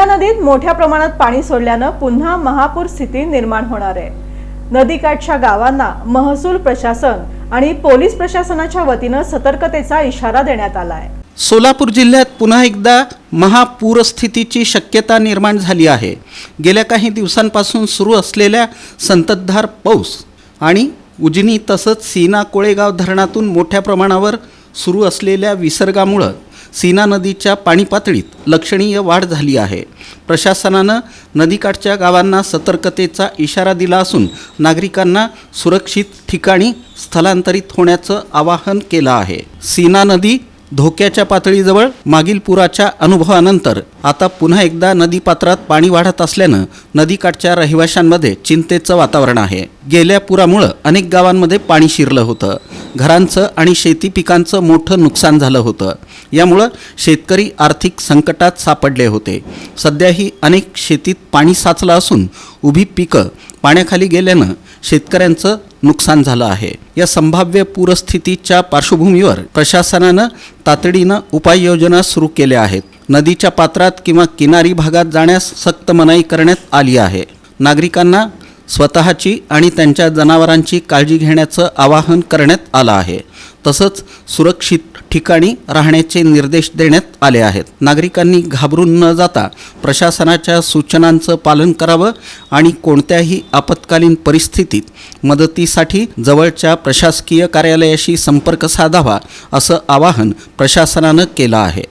मेघना नदीत मोठ्या प्रमाणात पाणी सोडल्यानं पुन्हा महापूर स्थिती निर्माण होणार आहे. नदीकाठच्या गावांना महसूल प्रशासन आणि पोलीस प्रशासनाच्या वतीनं सतर्कतेचा इशारा देण्यात आला आहे सोलापूर जिल्ह्यात पुन्हा एकदा महापूरस्थितीची शक्यता निर्माण झाली आहे. गेल्या काही दिवसांपासून सुरू असलेल्या संततधार पाऊस आणि उजनी तसंच सीना कोळेगाव धरणातून मोठ्या प्रमाणावर सुरू असलेल्या विसर्गामुळं सीना नदीच्या पाणी पातळीत लक्षणीय वाढ झाली आहे. प्रशासनानं नदीकाठच्या गावांना सतर्कतेचा इशारा दिला असून नागरिकांना सुरक्षित ठिकाणी स्थलांतरित होण्याचं आवाहन केलं आहे. सीना नदी धोक्याच्या पातळीजवळ मागील पुराच्या अनुभवानंतर आता पुन्हा एकदा नदीपात्रात पाणी वाढत असल्यानं नदीकाठच्या रहिवाशांमध्ये चिंतेचं वातावरण आहे. गेल्या पुरामुळं अनेक गावांमध्ये पाणी शिरलं होतं. घरांचं आणि शेती पिकांचं मोठं नुकसान झालं होतं. यामुळं शेतकरी आर्थिक संकटात सापडले होते. सध्याही अनेक शेतीत पाणी साचलं असून उभी पिकं पाण्याखाली गेल्यानं शेतकऱ्यांचं नुकसान झालं आहे. या संभाव्य पूरस्थितीच्या पार्श्वभूमीवर प्रशासनानं तातडीनं उपाययोजना सुरू केल्या आहेत. नदीच्या पात्रात किंवा किनारी भागात जाण्यास सक्त मनाई करण्यात आली आहे. नागरिकांना स्वतःची आणि त्यांच्या जनावरांची काळजी घेण्याचं आवाहन करण्यात आलं आहे. तसंच सुरक्षित ठिकाणी राहण्याचे निर्देश देण्यात आले आहेत. नागरिकांनी घाबरून न जाता प्रशासनाच्या सूचनांचं पालन करावं आणि कोणत्याही आपत्कालीन परिस्थितीत मदतीसाठी जवळच्या प्रशासकीय कार्यालयाशी संपर्क साधावा असं आवाहन प्रशासनानं केलं आहे.